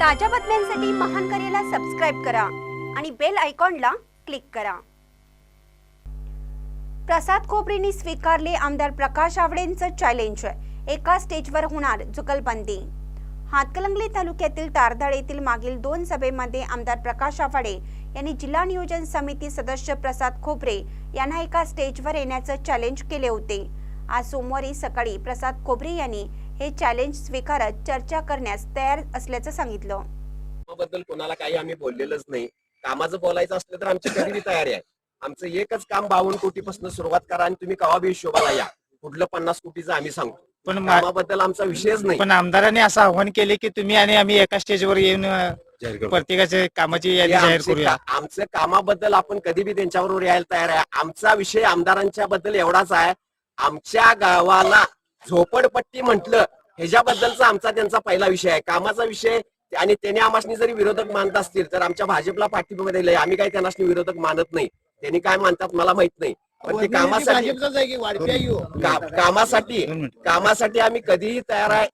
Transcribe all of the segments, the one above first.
ताज्या बातम्यांसाठी महान करेला सबस्क्राईब करा आणि बेल आयकॉनला क्लिक करा. प्रसाद खोबरेने स्वीकारले आमदार प्रकाश आवडेंचं चॅलेंज एका स्टेजवर होणार जुगलबंदी. हातकलंगले तालुक्यातील तारदाळ येथील मागील दोन सभेमध्ये आमदार प्रकाश आवाडे यांनी जिल्हा नियोजन समिती सदस्य प्रसाद खोबरे यांना एका स्टेजवर येण्याचं चॅलेंज केले होते. आज सोमवारी सकाळी प्रसाद खोबरे यांनी हे चॅलेंज स्वीकारत चर्चा करण्यास तयार असल्याचं सांगितलं. बद्दल कोणाला काही आम्ही बोललेलंच नाही. कामाचं बोलायचं असलं तर आमची कधी तयारी आहे. आमचं एकच काम बावन्न कोटीपासून सुरुवात करा आणि तुम्ही कवा बी हिशोबाला या. कुठलं पन्नास कोटीचं आम्ही सांगतो पण मा- कामाबद्दल आमचा विषयच नाही. पण आमदारांनी असं आव्हान केले की तुम्ही आणि आम्ही एका स्टेजवर येऊन अ, प्रत्येकाच्या कामाची यादी हे जाहीर आमचे करूया. का- आमचं कामाबद्दल आपण कधी बी त्यांच्याबरोबर यायला तयार आहे. आमचा विषय आमदारांच्या बद्दल एवढाच आहे. आमच्या गावाला झोपडपट्टी म्हटलं ह्याच्याबद्दलचा आमचा त्यांचा पहिला विषय आहे. कामाचा विषय आणि त्याने आमासनी जरी विरोधक मानत असतील तर आमच्या भाजपला पाठिंबा दिलाय. आम्ही काही त्यांना विरोधक मानत नाही. त्यांनी काय मानतात मला माहीत नाही. पण ते कामासाठी कामासाठी. कामासाठी आम्ही कधीही तयार आहे.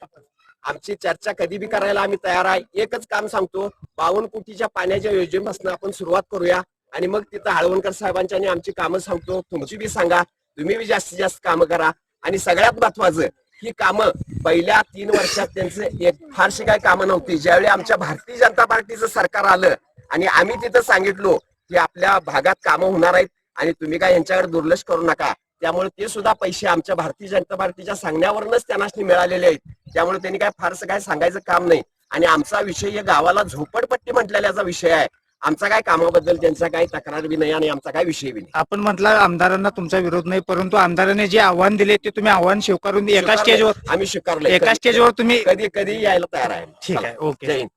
आमची चर्चा कधी बी करायला आम्ही तयार आहे. एकच काम सांगतो. बावन्न कोटीच्या पाण्याच्या योजनेपासून आपण सुरुवात करूया. आणि मग तिथं हळवणकर साहेबांच्या आमची कामं सांगतो. तुमची बी सांगा. तुम्ही बी जास्तीत जास्त कामं करा. आणि सगळ्यात महत्वाचं ही कामं पहिल्या तीन वर्षात त्यांचे एक फारशी काही कामं नव्हती. ज्यावेळी आमच्या भारतीय जनता पार्टीचं सरकार आलं आणि आम्ही तिथं सांगितलो की आपल्या भागात कामं होणार आहेत आणि तुम्ही काय यांच्याकडे दुर्लक्ष करू नका. त्यामुळे ते सुद्धा पैसे आमच्या भारतीय जनता पार्टीच्या सांगण्यावरूनच त्यांना मिळालेले आहेत. त्यामुळे त्यांनी काय फारसं काय सांगायचं काम नाही. आणि आमचा विषय गावाला झोपडपट्टी म्हटलेल्याचा विषय आहे. आमचा काय कामाबद्दल त्यांचा काही तक्रार बी नाही आणि आमचा काय विषय बी नाही. आपण म्हटलं आमदारांना तुमचा विरोध नाही परंतु आमदारांनी जे आव्हान दिले ते तुम्ही आव्हान स्वीकारून एका. स्टेजवर आम्ही स्वीकारलं एका स्टेजवर तुम्ही कधी कधी यायला तयार आहे. ठीक आहे ओके. जय हिंद.